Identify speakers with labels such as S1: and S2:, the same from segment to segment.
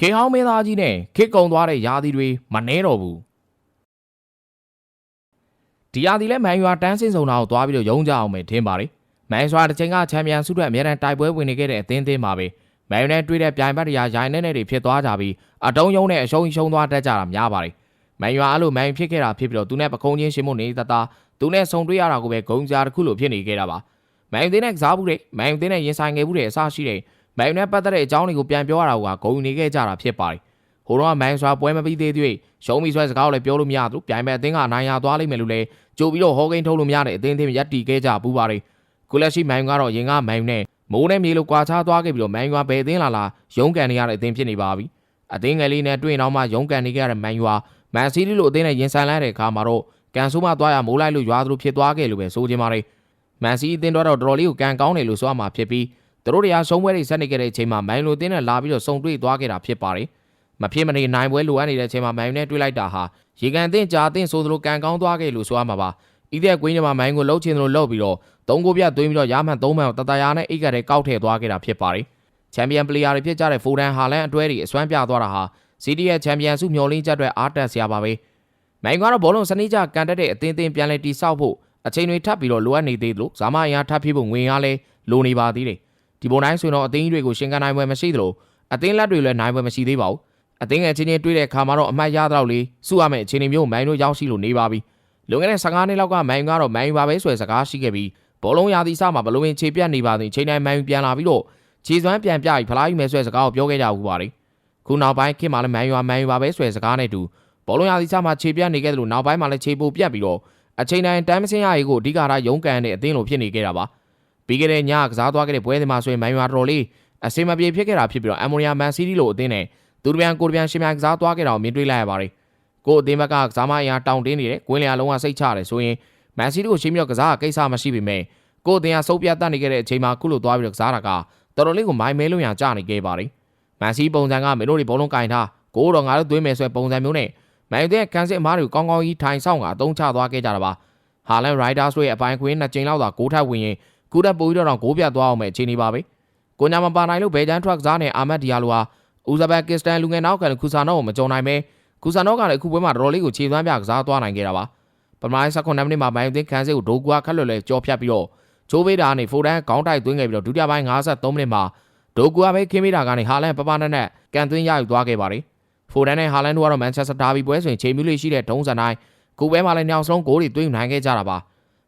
S1: ခေဟောင်းမင်းသားကြီးနဲ့ခေကုံသွားတဲ့ယာသည်တွေမနှဲတော့ဘူးဒီယာသည်လည်းမန်ယူဟာတန်းစင်ဆောင်တာကိုသွားပြီးတော့ယုံကြအောင်မယ်ထင်ပါတယ်မန်ယူဟာတစ်ချိန်ကချန်ပီယံဆုအတွက်အမြဲတမ်းတိုက်ပွဲဝင်နေခဲ့တဲ့အသင်းသင်းပါပဲမန်ယူနဲ့တွေ့တဲ့ပြိုင်ဘက်တွေကရိုင်းနေနေတွေဖြစ်သွားကြပြီးအတုံးယုံနဲ့အရှုံးရှုံးသွားတတ်ကြတာများပါတယ်မန်ယူဟာအဲ့လိုမန်ယူဖြစ်ခဲ့တာဖြစ်ပြီးတော့သူနဲ့ပကုံးချင်းရှင်မနေတတာသူနဲ့ဆုံတွေ့ရတာကိုပဲဂုံကြားတစ်ခုလိုဖြစ်နေခဲ့တာပါမန်ယူသင်းနဲ့ကစားမှုတွေမန်ယူသင်းနဲ့ရင်ဆိုင်ခဲ့မှုတွေအစရှိတဲ့ မန်ယူနဲ့ပတ်သက်တဲ့အကြောင်းတွေကိုပြန်ပြောရတာကဂုံနေခဲ့ကြတာဖြစ်ပါတယ်ဟိုတော့မန်ဆွာပွဲမပြီးသေးသေးရှုံးပြီးဆွဲစကားကိုလည်းပြောလို့မရဘူးပြိုင်မဲ့အသင်းကအနိုင်ရသွားလိမ့်မယ်လို့လည်းကြိုပြီးတော့ဟောကိန်းထုတ်လို့မရတဲ့အသင်းသင်းရက်တီခဲ့ကြပူပါတယ်ကုလက်ရှိမန်ကတော့ရင်ကမန်နဲ့မိုးနဲ့မြေလိုကွာခြားသွားခဲ့ပြီးတော့မန်ကဘယ်အသင်းလာလာရုန်းကန်နေရတဲ့အသင်းဖြစ်နေပါပြီအသင်းငယ်လေးနဲ့တွေ့ရင်တော့မှရုန်းကန်နေကြရတဲ့မန်ယူဟာမန်စီးတီလိုအသင်းနဲ့ရင်ဆိုင်လိုက်တဲ့အခါမှာတော့ကန်ဆိုးမှသွားရမိုးလိုက်လို့ရွာသလိုဖြစ်သွားခဲ့လို့ပဲဆိုချင်ပါတယ်မန်စီးအသင်းတော့တော်တော်လေးကိုကန်ကောင်းတယ်လို့ဆိုရမှာဖြစ်ပြီး သူတို့တွေကဆုံးပွဲတွေဆက်နေခဲ့တဲ့အချိန်မှာမန်လိုအသင်းနဲ့လာပြီးတော့စုံတွေ့သွားခဲ့တာဖြစ်ပါတယ်မဖြစ်မနေနိုင်ပွဲလိုအပ်နေတဲ့အချိန်မှာမိုင်းနဲ့တွေ့လိုက်တာဟာရေကန်အသင့်ကြာအသင့်ဆိုသလိုကန်ကောင်းသွားခဲ့လို့ဆိုရမှာပါ။ဤတဲ့ကွင်းထဲမှာမိုင်းကိုလှုပ်ချင်သလိုလှုပ်ပြီးတော့သုံးကိုပြသွင်းပြီးတော့ရမှန်သုံးမှန်ကိုတတရာနဲ့အိတ်ကတဲ့ကောက်ထည့်သွားခဲ့တာဖြစ်ပါတယ်။ချန်ပီယံပလေယာတွေဖြစ်ကြတဲ့ဖိုဒန်ဟာလန်အတွဲတွေအစွမ်းပြသွားတာဟာစီးတီးရဲ့ချန်ပီယံဆုမျှော်လင့်ချက်တွေအားတက်စရာပါပဲ။မိုင်းကတော့ဘောလုံးစနစ်ကျကန်တက်တဲ့အသင်းသင်းပြန်လဲတိဆောက်ဖို့အချိန်တွေထပ်ပြီးတော့လိုအပ်နေသေးလို့ဇာမအင်အားထပ်ဖြစ်ဖို့ငွေအားလဲလိုနေပါသေးတယ်။ ဒီပုံတိုင်းဆိုရင်တော့အသင်းကြီးတွေကိုရှင်ကန်နိုင်ပွဲမရှိသလိုအသင်းလက်တွေလည်းနိုင်ပွဲမရှိသေးပါဘူး။အသင်းငယ်ချင်းချင်းတွေ့တဲ့အခါမှာတော့အမှတ်ရတော့လေစုရမယ့်အခြေအနေမျိုးမိုင်းတို့ရောက်ရှိလို့နေပါပြီလွန်ခဲ့တဲ့15နှစ်လောက်ကမိုင်းကတော့မိုင်းပါပဲဆိုတဲ့စကားရှိခဲ့ပြီးဘောလုံးရာသီစမှာဘလိုဝင်ခြေပြတ်နေပါသည်ချိန်တိုင်းမိုင်းပြန်လာပြီးတော့ခြေစွမ်းပြန်ပြပြီးဖလားယူမယ်ဆိုတဲ့စကားကိုပြောခဲ့ကြဘူးပါလေခုနောက်ပိုင်းခင်မှာလည်းမိုင်းရွာမိုင်းပါပဲဆိုတဲ့စကားနဲ့တူဘောလုံးရာသီစမှာခြေပြတ်နေခဲ့တယ်လို့နောက်ပိုင်းမှာလည်းခြေပိုပြတ်ပြီးတော့အချိန်တိုင်းတမ်းမစင်းရရေးကိုအဓိကထားရုန်းကန်တဲ့အသင်းလိုဖြစ်နေခဲ့တာပါ ပြီးခဲ့တဲ့ညကစားသွားခဲ့တဲ့ပွဲစဉ်မှာဆိုရင်မိုင်းရွာတော်လေးအစင်မပြေဖြစ်ခဲ့တာဖြစ်ပြီးတော့အမ်မိုနီယာမန်စီးတီလိုအသင်းနဲ့သူတပြန်ကိုတပြန်ရှင်မြန်ကစားသွားခဲ့တာကိုမြင်တွေ့လိုက်ရပါတယ်။ကိုအသင်းဘက်ကကစားမအင်အားတောင်းတင်းနေတဲ့ကွင်းလျာလုံးဝစိတ်ချတယ်ဆိုရင်မန်စီးတီကိုရှင်းပြီးတော့ကစားကကိစ္စမရှိပေမဲ့ကိုအသင်းကစုပ်ပြတ်တတ်နေခဲ့တဲ့အချိန်မှာခုလိုသွားပြီးတော့ကစားတာကတော်တော်လေးကိုမိုင်းမဲလုံးရကြနေခဲ့ပါတယ်။မန်စီးပုံစံကမင်းတို့တွေဘုံလုံးကင်ထားကိုတော့ငါတို့သွင်းမယ်ဆိုတဲ့ပုံစံမျိုးနဲ့မန်ယူတဲ့ကန်စစ်အမားတွေကိုကောင်းကောင်းကြီးထိုင်ဆောင်ကအသုံးချသွားခဲ့ကြတာပါ။ဟာလန်ရိုက်ဒါစ်တို့ရဲ့အပိုင်းခွင်းနှစ်ကြိမ်လောက်သာဂိုးထပ်ဝင်ရင် ကူတက်ပိုးပြီးတော့ဂိုးပြတ်သွားအောင်မဲ့အခြေအနေပါပဲ။ကိုညာမပါနိုင်လို့ဘယ်ဂျန်ထရက်ကစားနဲ့အာမတ်ဒီယာလိုဟာဥဇဘက်ကစ္စတန်လူငယ်နောက်ကလည်းခူဆာနောကိုမကြုံနိုင်ပဲခူဆာနောကလည်းအခုပွဲမှာတော်တော်လေးကိုခြေသွမ်းပြကစားသွားနိုင်ခဲ့တာပါပထမ16မိနစ်မှာမိုင်းသိန်းခန်းစစ်ကိုဒိုကွာခက်လွယ်လွယ်ကြောဖြတ်ပြီးတော့ချိုးပေးတာနဲ့ဖိုဒန်ခေါင်းတိုက်သွင်းခဲ့ပြီးတော့ဒုတိယပိုင်း53မိနစ်မှာဒိုကွာပဲခင်းမိတာကနေဟာလန်ပပနဲ့နဲ့ကန်သွင်းရယူသွားခဲ့ပါတယ်ဖိုဒန်နဲ့ဟာလန်တို့ကတော့မန်ချက်စတာဒါဘီပွဲဆိုရင်ချိန်မြူးလေးရှိတဲ့ဒုံးစံတိုင်းကိုပွဲမှာလည်းညောင်ဆုံးဂိုးတွေသွင်းနိုင်ခဲ့ကြတာပါ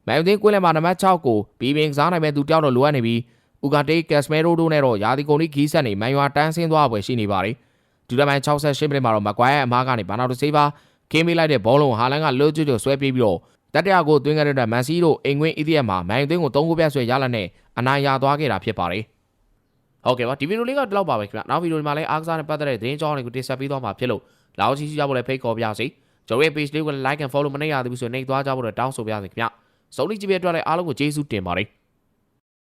S1: မိုင်းသိန်းကွင်းလယ်မှာနံပါတ်6ကိုပြီးပင်ကစားနိုင်မဲ့သူတယောက်တော့လိုအပ်နေပြီးဥကာတေးကက်စမဲရိုတို့နဲ့တော့ယာဒီကုန်ဒီခီးဆက်နေမန်ရွာတန်းဆင်းသွားပွဲရှိနေပါတယ်ဒူလမိုင်68မိနစ်မှာတော့မကွိုင်းရဲ့အမားကနေဘာနောက်တစေးပါခင်းမိလိုက်တဲ့ဘောလုံးဟာလန်ကလွတ်ကျွတ်ကျွတ်ဆွဲပြေးပြီးတော့တတရကိုသွင်းခဲ့တဲ့မန်စီတို့အိမ်ကွင်းအီဒီယက်မှာမန်သွင်းကို3ခုပြဆွဲရလာနဲ့အနိုင်ရသွားခဲ့တာဖြစ်ပါတယ်ဟုတ်ကဲ့ပါဒီဗီဒီယိုလေးကဒီလောက်ပါပဲခင်ဗျနောက်ဗီဒီယိုဒီမှာလည်းအားကစားနဲ့ပတ်သက်တဲ့သတင်းကြောင်းတွေကိုတင်ဆက်ပေးသွားမှာဖြစ်လို့လောက်ရှိရှိကြဖို့လည်းဖိတ်ခေါ်ပါရစေကျွန်တော်ရဲ့ page လေးကို like and follow မနေရသေးဘူးဆိုရင်နှိပ်သွားကြဖို့လည်းတောင်းဆိုပါရစေခင်ဗျ စုံလီကြည့်ပြတဲ့အတွက်လည်းအားလုံးကိုကျေးဇူးတင်ပါတယ်